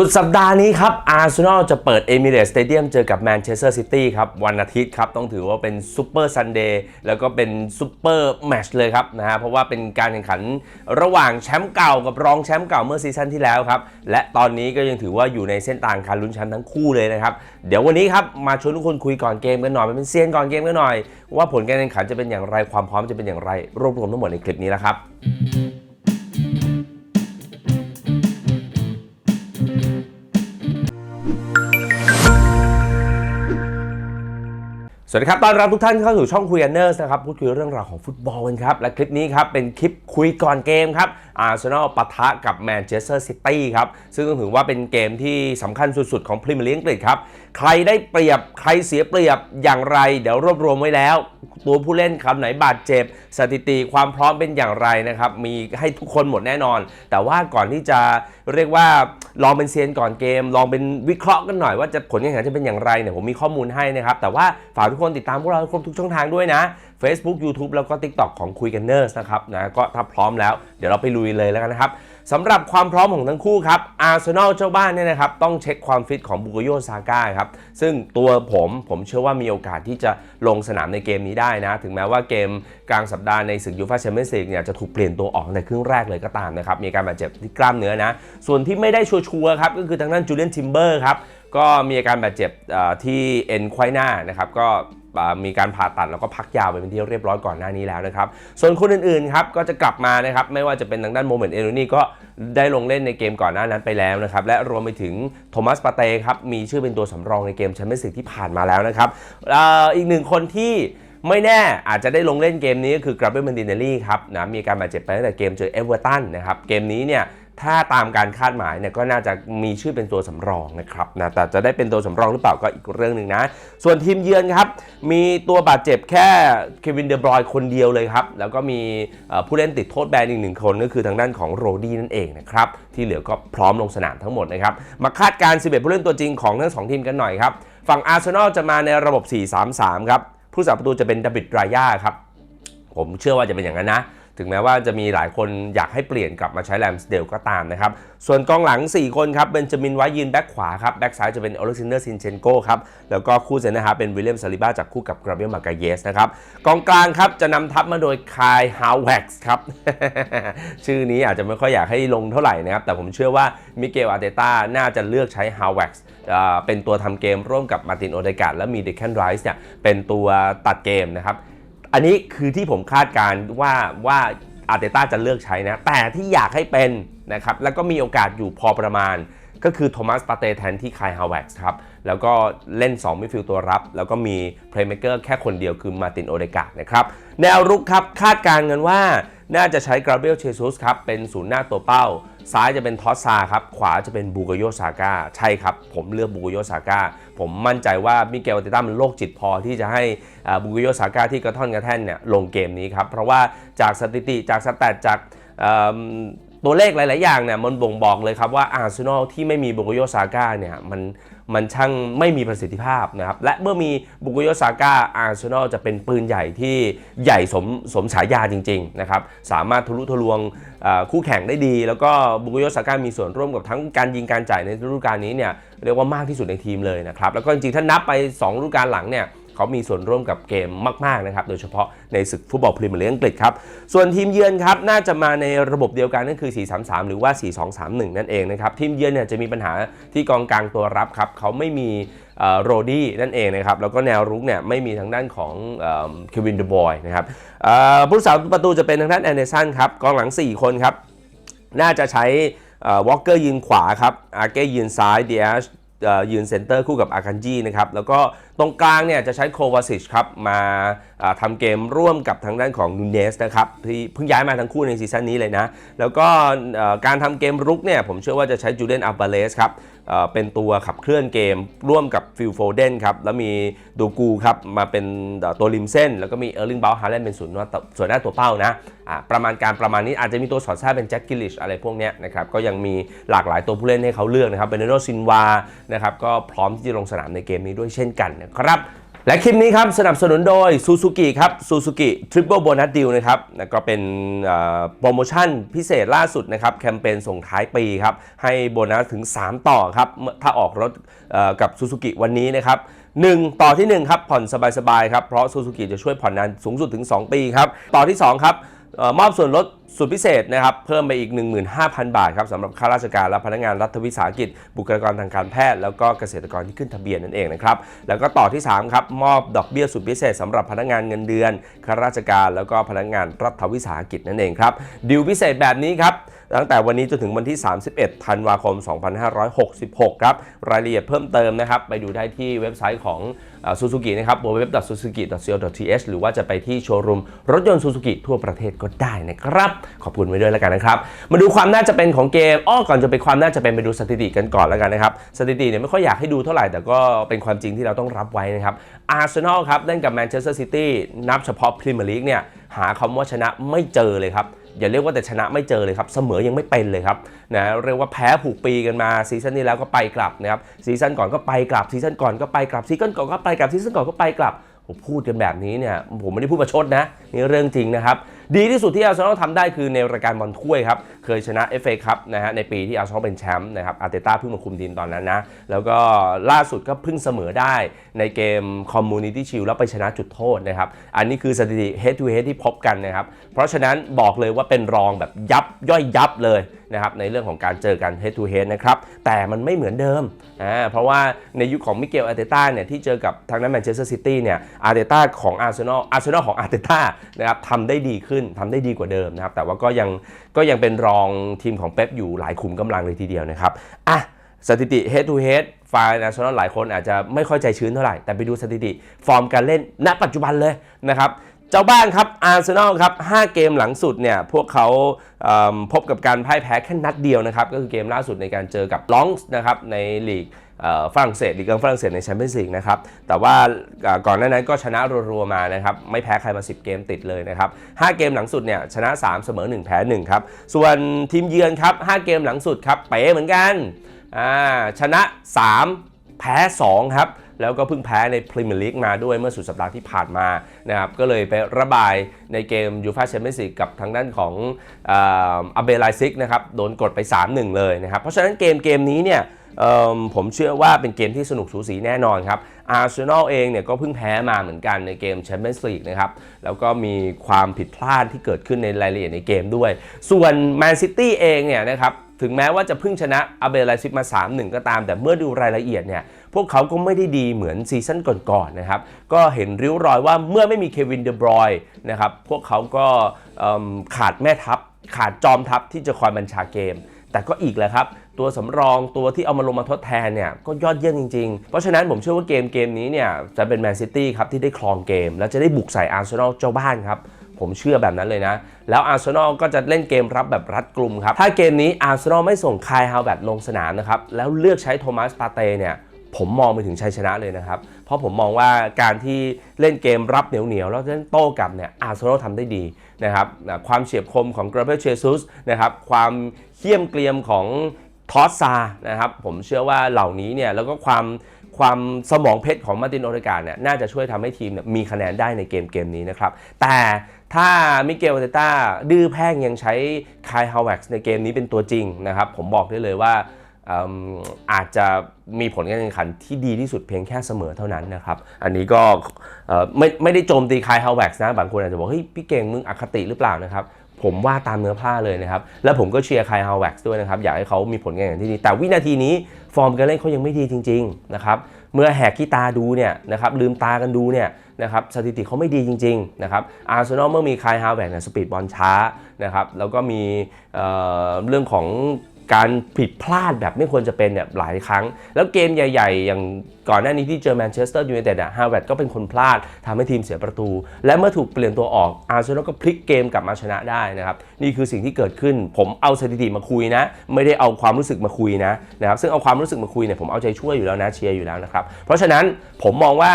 สุดสัปดาห์นี้ครับอาร์เซนอลจะเปิดเอมิเรตสเตเดียมเจอกับแมนเชสเตอร์ซิตี้ครับวันอาทิตย์ครับ ต้องถือว่าเป็นซูเปอร์ซันเดย์แล้วก็เป็นซูเปอร์แมชเลยครับนะฮะเพราะว่าเป็นการแข่งขันระหว่างแชมป์เก่ากับรองแชมป์เก่าเมื่อซีซั่นที่แล้วครับ และตอนนี้ก็ยังถือว่าอยู่ในเส้นทางการลุ้นแชมป์ทั้งคู่เลยนะครับ เดี๋ยววันนี้ครับ มาชวนทุกคนคุยก่อนเกมกันหน่อยเป็นเซียนก่อนเกมกันหน่อย ว่าผลการแข่งขันจะเป็นอย่างไรความพร้อมจะเป็นอย่างไรรวบรวมทั้งหมดในคลิปนี้แล้วครับ สวัสดีครับต้อนรับทุกท่านเข้าสู่ช่องคุยกันเนอร์สนะครับ พูดคุยเรื่องราวของฟุตบอลกันครับ และคลิปนี้ครับ เป็นคลิปคุยก่อนเกมครับอาร์เซนอลปะทะกับแมนเชสเตอร์ซิตี้ครับ ซึ่งต้องถือว่าเป็นเกมที่สำคัญสุดๆ ของพรีเมียร์ลีกอังกฤษครับ ใครได้เปรียบใครเสียเปรียบอย่างไร เดี๋ยวรวบรวมไว้แล้ว ตัวผู้เล่นคำไหนบาดเจ็บ สถิติความพร้อมเป็นอย่างไรนะครับมีให้ทุกคนหมดแน่นอน แต่ว่าก่อนที่จะเรียกว่าลองเป็นเซียนก่อนเกม ลองเป็นวิเคราะห์กันหน่อยว่าจะผลการแข่งขันจะเป็นอย่างไรเนี่ยผมมีข้อมูลให้นะครับแต่ว่าฝากทุกคนติดตามพวกเราครบทุกช่องทางด้วยนะ Facebook YouTube แล้วก็ TikTok ของคุยกันเนอร์สนะครับนะก็ถ้าพร้อมแล้วเดี๋ยวเราไปลุยเลยแล้วกันนะครับสำหรับความพร้อมของทั้งคู่ครับอาร์เซนอลเจ้าบ้านเนี่ยนะครับต้องเช็คความฟิตของบุโกโยซาก้าครับซึ่งตัวผมผมเชื่อว่ามีโอกาสที่จะลงสนามในเกมนี้ได้นะ ถึงแม้ว่าเกมกลางสัปดาห์ในศึกยูฟ่าแชมเปี้ยนส์ลีกเนี่ยจะถูกเปลี่ยนตัวออกในครึ่งแรกเลยก็ตามนะครับมีการบาดเจ็บที่กล้ามเนื้อนะ ส่วนที่ไม่ได้ชัวร์ๆครับก็คือทางด้านจูเลียนทิมเบอร์ครับ ก็มีอาการบาดเจ็บที่เอ็นควายหน้านะครับก็มีการผ่าตัดแล้วก็พักยาวไปเป็นที่เรียบร้อยก่อนหน้านี้แล้วนะครับ ส่วนคนอื่นๆครับก็จะกลับมานะครับไม่ว่าจะเป็นทางด้านโมเมนต์เอโรนี่ก็ได้ลงเล่นในเกมก่อนหน้านั้นไปแล้วนะครับ และรวมไปถึงโทมัสปาเต้ครับมีชื่อเป็นตัวสำรองในเกมแชมเปี้ยนส์ที่ผ่านมาแล้วนะครับอีกหนึ่งคนที่ไม่แน่อาจจะได้ลงเล่นเกมนี้ก็คือกราเบรมันดินเนลลี่ครับนะมีการบาดเจ็บไปตั้งแต่เกมเจอเอเวอร์ตันนะครับเกมนี้เนี่ย ถ้าตามการคาดหมายเนี่ยก็น่าจะมีชื่อเป็นตัวสำรองนะครับนะแต่จะได้เป็นตัวสำรองหรือเปล่าก็อีกเรื่องหนึ่งนะ ส่วนทีมเยือนครับ มีตัวบาดเจ็บแค่เควินเดบรอยคนเดียวเลยครับ แล้วก็มีผู้เล่นติดโทษแบนอีกหนึ่งคนก็คือทางด้านของโรดี้นั่นเองนะครับ ที่เหลือก็พร้อมลงสนามทั้งหมดนะครับ มาคาดการณ์11 ผู้เล่นตัวจริงของทั้งสองทีมกันหน่อยครับ ฝั่งอาร์เซนอลจะมาในระบบ 4-3-3 ครับ ผู้สาประตูจะเป็นดับบิดรายาครับผมเชื่อว่าจะเป็นอย่างนั้นนะ ถึงแม้ว่าจะมีหลายคนอยากให้เปลี่ยนกลับมาใช้แรมสเดลก็ตามนะครับ ส่วนกองหลัง 4 คนครับเบนจามินไว้ยืนแบ็คขวาครับแบ็คซ้ายจะเป็นอเล็กซานเดอร์ซินเชนโกครับแล้วก็คู่เซนนะครับเป็นวิลเลียมซาลิบ้าจากคู่กับกราเบียมากาเยสนะครับกองกลางครับจะนำทัพมาโดยคายฮาวเว็กซ์ครับชื่อนี้อาจจะไม่ค่อยอยากให้ลงเท่าไหร่นะครับแต่ผมเชื่อว่ามิเกลอาร์เตต้าน่าจะเลือกใช้ฮาวเว็กซ์เป็นตัวทำเกมร่วมกับมาร์ตินโอเดกาดและมีเดคแคนไรส์เนี่ยเป็นตัวตัดเกมนะครับ อันนี้คือที่ผมคาดการว่าว่าอาร์เตต้าจะเลือกใช้นะ แต่ที่อยากให้เป็นนะครับ แล้วก็มีโอกาสอยู่พอประมาณ ก็คือโทมัสปาเตแทนที่คายฮาวเวกส์ครับ แล้วก็เล่น2มิดฟิลด์ตัวรับ แล้วก็มีเพลย์เมคเกอร์แค่คนเดียวคือมาตินโอเดกาดนะครับ แนวรุกครับ คาดการณ์กันว่า น่าจะใช้กราเบรียลเชซุสครับ เป็นศูนย์หน้าตัวเป้า ซ้ายจะเป็นทอสซาครับ ขวาจะเป็นบูโกโยซาก้า ใช่ครับ ผมเลือกบูโกโยซาก้า ผมมั่นใจว่ามิเกลอาร์เตต้ามันโรคจิตพอที่จะให้บูโกโยซาก้าที่กระท่อนกระแท่นเนี่ยลงเกมนี้ครับ เพราะว่าจากสถิติจากสแตทจากอ ตัวเลขหลาย ๆ อย่างเนี่ยมันบ่งบอกเลยครับว่าอาร์เซนอลที่ไม่มีบูโกโยซาก้าเนี่ยมันมันช่างไม่มีประสิทธิภาพนะครับ และเมื่อมีบุกโยซาก้าอาร์เซนอลจะเป็นปืนใหญ่ที่ใหญ่สมสมฉายาจริง ๆ นะครับ สามารถทะลุทะลวงคู่แข่งได้ดี แล้วก็บุกโยซาก้ามีส่วนร่วมกับทั้งการยิงการจ่ายในฤดูกาลนี้เนี่ยเรียกว่ามากที่สุดในทีมเลยนะครับ แล้วก็จริง ๆ ถ้านับไป 2 ฤดูกาลหลังเนี่ย เขามีส่วนร่วมกับเกมมากๆนะครับโดยเฉพาะในศึกฟุตบอลพรีเมียร์ลีกอังกฤษครับส่วนทีมเยือนครับน่าจะมาในระบบเดียวกันนั่นคือ 4-3-3 หรือว่า 4-2-3-1 นั่นเองนะครับทีมเยือนเนี่ยจะมีปัญหาที่กองกลางตัวรับครับเขาไม่มีโรดี้นั่นเองนะครับแล้วก็แนวรุกเนี่ยไม่มีทางด้านของเควินเดบอยนะครับผู้รักษาประตูจะเป็นทางด้านแอนเดอร์สันครับกองหลัง 4 คนครับน่าจะใช้วอลเกอร์ยืนขวาครับอาเก้ยืนซ้ายเดียชยืนเซนเตอร์คู่กับอาคันจีนะครับแล้วก็ ตรงกลางเนี่ยจะใช้โควาซิชครับมาอ่าทำเกมร่วมกับทางด้านของนูเนสนะครับที่เพิ่งย้ายมาทั้งคู่ในซีซั่นนี้เลยนะ แล้วก็การทำเกมรุกเนี่ยผมเชื่อว่าจะใช้จูเดนอัลบาเลสครับเป็นตัวขับเคลื่อนเกมร่วมกับฟิลโฟเดนครับแล้วมีดูกูครับมาเป็นตัวริมเส้น แล้วก็มีเออร์ลิงบาลฮาร์เลนเป็นศูนย์หน้าตัวส่วนหน้าตัวเป้านะประมาณการประมาณนี้อาจจะมีตัวสอดแทรกเป็นแจ็คกิลิชอะไรพวกนี้นะครับก็ยังมีหลากหลายตัวผู้เล่นให้เขาเลือกนะครับเบเนโดซินวานะครับก็พร้อมที่จะลงสนามในเกมนี้ด้วยเช่นกันนะครับ และคลิปนี้ครับสนับสนุนโดย Suzuki ครับ Suzuki Triple Bonus Deal นะครับก็เป็นโปรโมชั่นพิเศษล่าสุดนะครับ แคมเปญส่งท้ายปีครับ ให้โบนัสถึง 3 ต่อครับ ถ้าออกรถกับ Suzuki วันนี้นะครับ1ต่อทีหนึ่1 ครับ ผ่อนสบายๆครับ เพราะ Suzuki จะช่วยผ่อนนานสูงสุดถึง 2 ปีครับ ต่อที่ 2 ครับออมอบส่วนลด สุดพิเศษนะครับเพิ่มไปอีก 15,000 บาทครับสำหรับข้าราชการและพนักงานรัฐวิสาหกิจ บุคลากรทางการแพทย์ แล้วก็เกษตรกรที่ขึ้นทะเบียนนั่นเองนะครับแล้วก็ต่อที่3ครับมอบดอกเบี้ยสุดพิเศษสำหรับพนักงานเงินเดือนข้าราชการแล้วก็พนักงานรัฐวิสาหกิจนั่นเองครับดีลพิเศษแบบนี้ครับตั้งแต่วันนี้จนถึงวันที่ 31 ธันวาคม 2566 ครับ รายละเอียดเพิ่มเติมนะครับ ไปดูได้ที่เว็บไซต์ของซูซูกินะครับ www.suzuki.co.th หรือว่าจะไปที่โชว์รูมรถยนต์ซูซูกิทั่วประเทศก็ได้นะครับขอบคุณไว้ด้วยแล้วกันนะครับ มาดูความน่าจะเป็นของเกมอ้อก่อนจะไปความน่าจะเป็นไปดูสถิติกันก่อนแล้วกันนะครับสถิติเนี่ยไม่ค่อยอยากให้ดูเท่าไหร่แต่ก็เป็นความจริงที่เราต้องรับไว้นะครับอาร์เซนอลครับเล่นกับแมนเชสเตอร์ซิตี้นับเฉพาะพรีเมียร์ลีกเนี่ยหาคำว่าชนะไม่เจอเลยครับอย่าเรียกว่าแต่ชนะไม่เจอเลยครับเสมอยังไม่เป็นเลยครับนะเรียกว่าแพ้ผูกปีกันมาซีซั่นนี้แล้วก็ไปกลับนะครับซีซั่นก่อนก็ไปกลับซีซั่นก่อนก็ไปกลับซีซั่นก่อนก็ไปกลับซีซั่นก่อนก็ไปกลับผมพูดกันแบบนี้เนี่ยผมไม่ได้พูดประชดนะนี่เรื่องจริงนะครับ ดีที่สุดที่อาร์เซนอลทำได้คือในรายการบอลถ้วยครับเคยชนะ FA ครับนะฮะในปีที่อาร์เซนอลเป็นแชมป์นะครับอาร์เตต้าเพิ่งมาคุมทีมตอนนั้นนะแล้วก็ล่าสุดก็เพิ่งเสมอได้ในเกมคอมมูนิตี้ชิลแล้วไปชนะจุดโทษนะครับอันนี้คือสถิติ head to head ที่พบกันนะครับเพราะฉะนั้นบอกเลยว่าเป็นรองแบบยับย่อยยับเลยนะครับในเรื่องของการเจอกัน head to head นะครับแต่มันไม่เหมือนเดิมอ่าเพราะว่าในยุคของมิเกลอาร์เตต้าเนี่ยที่เจอกับทางนั้นแมนเชสเตอร์ซิตี้เนี่ยอาร์เตต้าของอาร์เซนอลอาร์เซนอลของอาร์เตต้านะครับทำได้ดีขึ้นทำได้ดีกว่าเดิมนะครับ แต่ว่าก็ยังก็ยังเป็นรองทีมของเป๊ปอยู่หลายขุมกำลังเลยทีเดียวนะครับอะสถิติ head to head ฝ่าอาร์เซนอลหลายคนอาจจะไม่ค่อยใจชื้นเท่าไหร่ แต่ไปดูสถิติฟอร์มการเล่นณปัจจุบันเลยนะครับเจ้าบ้านครับอาร์เซนอลครับ 5 เกมหลังสุดเนี่ยพวกเขาเพบกับการพ่ายแพ้แค่นัดเดียวนะครับ ก็คือเกมล่าสุดในการเจอกับลองส์นะครับในลีก ฝรั่งเศสลีกฝรั่งเศสในแชมเปี้ยนส์ลีกนะครับแต่ว่าก่อนหน้านั้นก็ชนะรัวๆมานะครับไม่แพ้ใครมา 10 เกมติดเลยนะครับ5เกมหลังสุดเนี่ยชนะ 3 เสมอ 1 แพ้1ครับส่วนทีมเยือนครับ5เกมหลังสุดครับเป๋เหมือนกันชนะ 3 แพ้ 2 ครับแล้วก็เพิ่งแพ้ในพรีเมียร์ลีกมาด้วยเมื่อสุดสัปดาห์ที่ผ่านมานะครับก็เลยไประบายในเกมยูฟาแชมเปี้ยนส์ลีกกับทางด้านของอาเบลไลซิกนะครับโดนกดไป 3-1 เลยนะครับเพราะฉะนั้นเกมเกมนี้เนี่ย ผมเชื่อว่าเป็นเกมที่สนุกสูสีแน่นอนครับอาร์เซนอลเองเนี่ยก็เพิ่งแพ้มาเหมือนกันในเกมแชมเปี้ยนส์ลีกนะครับ แล้วก็มีความผิดพลาดที่เกิดขึ้นในรายละเอียดในเกมด้วย ส่วนแมนซิตี้เองเนี่ยนะครับถึงแม้ว่าจะเพิ่งชนะอาเบลไลซิกมา 3-1 ก็ตาม แต่เมื่อดูรายละเอียดเนี่ย พวกเขาก็ไม่ได้ดีเหมือนซีซั่นก่อนๆนะครับ ก็เห็นริ้วรอยว่าเมื่อไม่มีเควินเดบรอยนะครับ พวกเขาก็ขาดแม่ทัพ ขาดจอมทัพที่จะคอยบัญชาเกม แต่ก็อีกแหละครับ ตัวสำรองตัวที่เอามาลงมาทดแทนเนี่ยก็ยอดเยี่ยมจริงๆ เพราะฉะนั้นผมเชื่อว่าเกมเกมนี้เนี่ยจะเป็นแมนซิตี้ครับที่ได้ครองเกม และจะได้บุกใส่อาร์เซนอลเจ้าบ้านครับผมเชื่อแบบนั้นเลยนะ แล้วอาร์เซนอลก็จะเล่นเกมรับแบบรัดกลุ่มครับ ถ้าเกมนี้อาร์เซนอลไม่ส่งคายฮาวแบตลงสนามนะครับ แล้วเลือกใช้โทมัสปาเต้เนี่ย ผมมองไปถึงชัยชนะเลยนะครับ เพราะผมมองว่าการที่เล่นเกมรับเหนียวๆแล้วเล่นโต้กลับเนี่ยอาร์เซนอลทำได้ดีนะครับความเฉียบคมของกราเบรเชซุสนะครับความเขี่ยมเกลียมของทอสซานะครับผมเชื่อว่าเหล่านี้เนี่ยแล้วก็ความความสมองเพชรของมาตินโอเดกาเนี่ยน่าจะช่วยทำให้ทีมมีคะแนนได้ในเกมเกมนี้นะครับ แต่ถ้ามิเกลเตต้าดื้อแพ่งยังใช้คายฮาวเวกซ์ในเกมนี้เป็นตัวจริงนะครับ ผมบอกได้เลยว่า อาจจะมีผลการแข่งขันที่ดีที่สุดเพียงแค่เสมอเท่านั้นนะครับ อันนี้ก็ไม่ไม่ได้โจมตีคายฮาวเวกนะ บางคนอาจจะบอกเฮ้ยพี่เก่งมึงอคติหรือเปล่านะครับ ผมว่าตามเนื้อผ้าเลยนะครับ แล้วผมก็เชียร์คายฮาวเวกด้วยนะครับ อยากให้เขามีผลการแข่งขันที่ดี แต่วินาทีนี้ฟอร์มการเล่นเขายังไม่ดีจริง ๆ นะครับ เมื่อแหกขี้ตาดูเนี่ยนะครับลืมตากันดูเนี่ยนะครับสถิติเขาไม่ดีจริงๆนะครับอาร์เซนอลเมื่อมีคายฮาวเวกเนี่ยสปีดบอลช้านะครับแล้วก็มีเเรื่องของ การผิดพลาดแบบไม่ควรจะเป็นเนี่ยหลายครั้ง แล้วเกมใหญ่ๆ อย่างก่อนหน้านี้ที่เจอแมนเชสเตอร์ยูไนเต็ดอะฮาวเวร์ดก็เป็นคนพลาดทำให้ทีมเสียประตู และเมื่อถูกเปลี่ยนตัวออกอาร์เซนอลก็พลิกเกมกลับมาชนะได้นะครับ นี่คือสิ่งที่เกิดขึ้น ผมเอาสถิติมาคุยนะ ไม่ได้เอาความรู้สึกมาคุยนะนะครับซึ่งเอาความรู้สึกมาคุยเนี่ยผมเอาใจช่วยอยู่แล้วนะเชียร์อยู่แล้วนะครับเพราะฉะนั้นผมมองว่า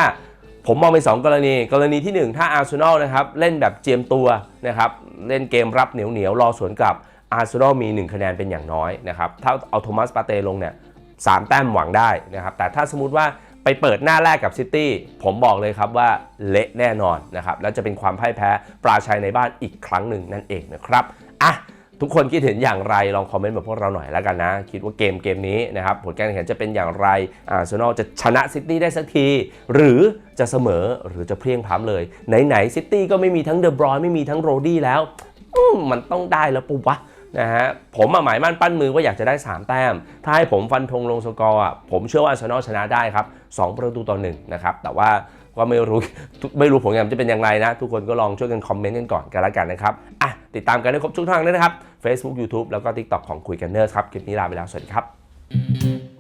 ผมมองเป็น2กรณี กรณีที่ 1 ถ้าอาร์เซนอลนะครับเล่นแบบเจียมตัวนะครับเล่นเกมรับเหนียวเหนียวรอสวนกลับ อาร์เซนอลมี 1 คะแนนเป็นอย่างน้อยนะครับ ถ้าเอาโทมัสปาเตลงเนี่ยสามแต้มหวังได้นะครับ แต่ถ้าสมมติว่าไปเปิดหน้าแรกกับซิตี้ ผมบอกเลยครับว่าเละแน่นอนนะครับ แล้วจะเป็นความพ่ายแพ้ปราชัยในบ้านอีกครั้งหนึ่งนั่นเองนะครับอะทุกคนคิดเห็นอย่างไรลองคอมเมนต์มาพวกเราหน่อยแล้วกันนะ คิดว่าเกมเกมนี้นะครับผลการแข่งขันจะเป็นอย่างไรอาร์เซนอลจะชนะซิตี้ได้สักที หรือจะเสมอหรือจะเพลียงพล้ำเลย ไหนๆซิตี้ก็ไม่มีทั้งเดอะบรอยไม่มีทั้งโรดี้แล้วมมันต้องได้แล้วปุ๊บวะ นะฮะผมหมายมั่นปั้นมือว่าอยากจะได้ 3 แต้ม ถ้าให้ผมฟันธงลงสกอร์อะผมเชื่อว่าอาร์เซนอลชนะได้ครับ 2 ประตูต่อหนึ่งนะครับ แต่ว่าก็ไม่รู้ไม่รู้ผลงานจะเป็นอย่างไรนะ ทุกคนก็ลองช่วยกันคอมเมนต์กันก่อนกันแล้วกันนะครับอะติดตามกันได้ครบทุกทางเลยนะครับ Facebook YouTube แล้วก็ TikTok ของคุยกันเนอร์ครับ คลิปนี้ลาไปแล้ว สวัสดีครับ